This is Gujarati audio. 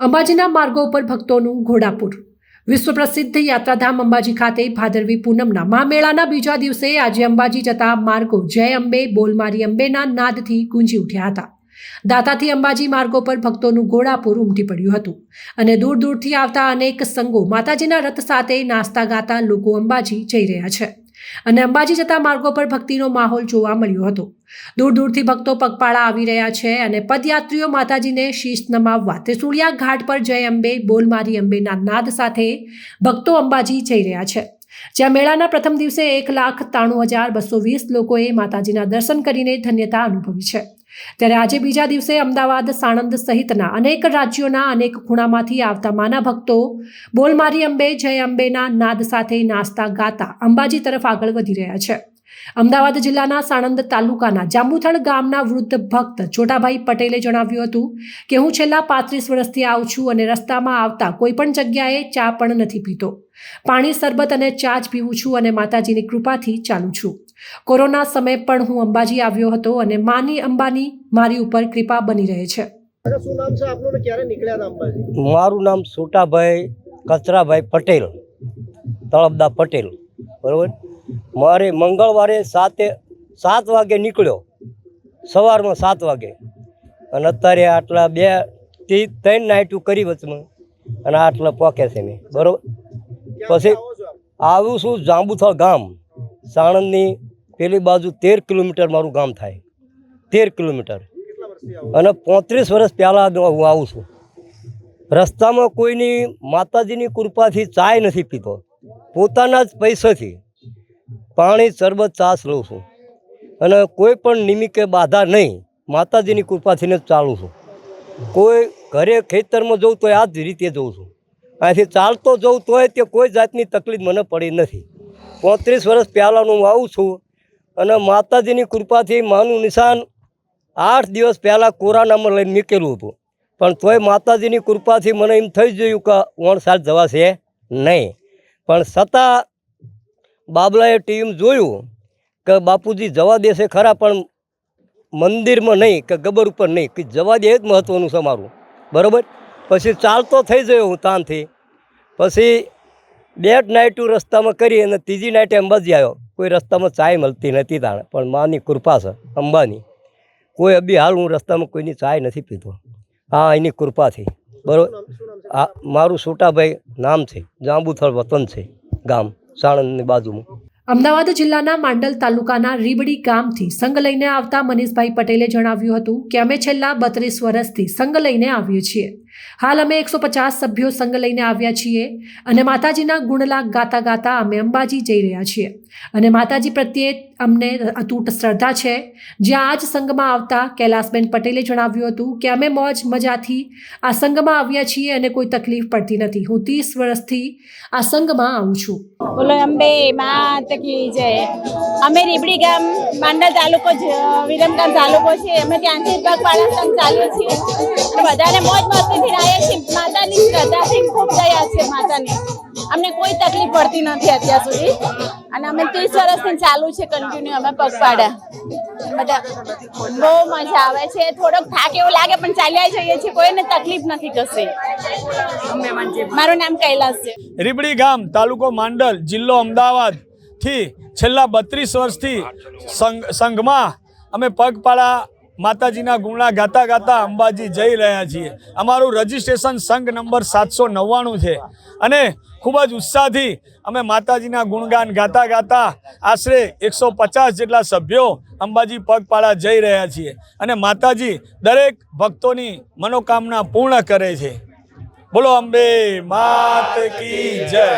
અંબાજીના માર્ગો ઉપર ભક્તોનું ઘોડાપુર. વિશ્વ પ્રસિદ્ધ યાત્રાધામ અંબાજી ખાતે ભાદરવી પૂનમના મા મેળાના બીજા દિવસે આજે અંબાજી જતા માર્ગો જય અંબે, બોલમારી અંબેના નાદથી ગુંજી ઉઠ્યા હતા. દાતાથી અંબાજી માર્ગો પર ભક્તોનું ઘોડાપુર ઉમટી પડ્યું હતું અને દૂર દૂરથી આવતા અનેક સંઘો માતાજીના રથ સાથે નાસ્તા ગાતા લોકો અંબાજી જઈ રહ્યા છે. અને અંબાજી જતા માર્ગો પર ભક્તિનો માહોલ જોવા મળ્યો હતો. દૂર દૂરથી ભક્તો પગપાળા આવી રહ્યા છે અને પદયાત્રીઓ માતાજીને શીશ નમાવવા તે ઘાટ પર જય અંબે બોલ મારી અંબેના નાદ સાથે ભક્તો અંબાજી જઈ રહ્યા છે. જ્યાં મેળાના પ્રથમ દિવસે એક લાખ ત્રાણું હજાર બસો વીસ લોકોએ માતાજીના દર્શન કરીને ધન્યતા અનુભવી છે. ત્યારે આજે બીજા દિવસે અમદાવાદ, સાણંદ સહિતના અનેક રાજ્યોના અનેક ખૂણામાંથી આવતા માના ભક્તો બોલમારી અંબે, જય અંબેના નાદ સાથે નાસ્તા ગાતા અંબાજી તરફ આગળ વધી રહ્યા છે. અમદાવાદ જિલ્લાના સાણંદ તાલુકાના જાંબુથળ ગામના વૃદ્ધ ભક્ત છોટાભાઈ પટેલે જણાવ્યું હતું કે હું છેલ્લા પાંત્રીસ વર્ષથી આવું છું અને રસ્તામાં આવતા કોઈ પણ જગ્યાએ ચા પણ નથી પીતો. પાણી શરબત અને ચા જ પીવું છું અને માતાજીની કૃપાથી ચાલું છું. કોરોના સમય પણ હું અંબાજી આવ્યો હતો અને માની અંબાની મારી ઉપર કૃપા બની રહે છે. કાકા, શું નામ છે આપનું ને ક્યારે નીકળ્યા હતા અંબાજી? મારું નામ છોટાભાઈ કચરાભાઈ પટેલ તળપદા પટેલ બરાબર? મારે મંગળવારે સાતે સાત વાગે નીકળ્યો. સવારમાં સાત વાગે. અને અત્યારે આટલા બેથી ત્રણ નાઇટું કરી વચમાં. અને આટલા પોકે છે મેં. બરાબર? પછી આવો છો જાંબુથળ ગામ. સાણંદની પેલી બાજુ તેર કિલોમીટર મારું ગામ થાય. તેર કિલોમીટર. અને પોત્રીસ વર્ષ પહેલાં હું આવું છું. રસ્તામાં કોઈની માતાજીની કૃપાથી ચાય નથી પીતો. પોતાના જ પૈસાથી. પાણી શરબત ચાસ લઉં છું. અને કોઈ પણ નિમિત્તે બાધા નહીં. માતાજીની કૃપાથીને ચાલું છું. કોઈ ઘરે ખેતરમાં જવું તોય આ જ રીતે જઉં છું. અહીંથી ચાલતો જઉં તોય તે કોઈ જાતની તકલીફ મને પડી નથી. પોત્રીસ વર્ષ પહેલાંનું હું આવું છું અને માતાજીની કૃપાથી માનું નિશાન આઠ દિવસ પહેલાં કોરોનામાં લઈને મૂકેલું હતું. પણ તોય માતાજીની કૃપાથી મને એમ થઈ ગયું કે ઓણ સાલ જવાશે નહીં. પણ છતાં બાબલાએ ટીમ જોયું કે બાપુજી જવા દેશે ખરા પણ મંદિરમાં નહીં કે ગબર ઉપર નહીં કે જવા દે એક જ મહત્ત્વનું છે મારું. બરાબર? પછી ચાલતો થઈ ગયો હું તાનથી. પછી બે નાઇટ રસ્તામાં કરી અને ત્રીજી નાઇટે અંબાજી આવ્યો. કોઈ રસ્તામાં ચાય મળતી નથી તાણે પણ માની કૃપા છે અંબાની. કોઈ અભી હાલ હું રસ્તામાં કોઈની ચાય નથી પીતો. હા એની કૃપાથી બરાબર? આ મારું છોટાભાઈ નામ છે જાંબુથળ વતન છે ગામ. સાણંદની બાજુમાં. અમદાવાદ જિલ્લાના માંડલ તાલુકાના રીબડી ગામથી સંઘ લઈને આવતા મનીષભાઈ પટેલે જણાવ્યું હતું કે અમે છેલ્લા બત્રીસ વર્ષથી સંઘ લઈને આવીએ છીએ. હાલ અમે એકસો પચાસ સભ્યો સંઘ લઈને આવ્યા છીએ અને માતાજીના ગુણલાગ ગાતા ગાતા અમે અંબાજી જઈ રહ્યા છીએ. અને માતાજી પ્રત્યે અમને અતૂટ શ્રદ્ધા છે. જ્યાં આજ સંઘમાં આવતા કૈલાસબેન પટેલે જણાવ્યું હતું કે અમે મોજ મજાથી આ સંઘમાં આવ્યા છીએ અને કોઈ તકલીફ પડતી નથી. હું ત્રીસ વર્ષથી આ સંઘમાં આવું છું. બોલો અંબે, માત કી જય. અમે રીબડી ગામ, માંડલ તાલુકો વિરમગામ તાલુકો છે. અમે ત્યાંથી પગપાળા સંઘ ચાલુ છીએ. બધાને મોજ મસ્તીથી છે અમને કોઈ તકલીફ પડતી નથી અત્યાર સુધી. અને અમે ત્રીસ વર્ષથી ચાલુ છે કન્ટિન્યુ અમે પગપાળા. બધા બહુ મજા આવે છે. થોડોક થાક એવું લાગે, પણ ચાલ્યા જઈએ છીએ. કોઈને તકલીફ નથી કશી મારું નામ કૈલાસ છે. રીબડી ગામ, તાલુકો માંડલ, જિલ્લો અમદાવાદથી છેલ્લા બત્રીસ વર્ષથી સંઘ સંઘમાં અમે પગપાળા માતાજીના ગુણા ગાતા ગાતા અંબાજી જઈ રહ્યા છીએ. અમારું રજિસ્ટ્રેશન સંઘ નંબર સાતસો નવ્વાણું છે. અને ખૂબ જ ઉત્સાહથી અમે માતાજીના ગુણગાન ગાતા ગાતા આશરે એકસો પચાસ જેટલા સભ્યો અંબાજી પગપાળા જઈ રહ્યા છીએ. અને માતાજી દરેક ભક્તોની મનોકામના પૂર્ણ કરે છે. બોલો અંબે, માત કી જય.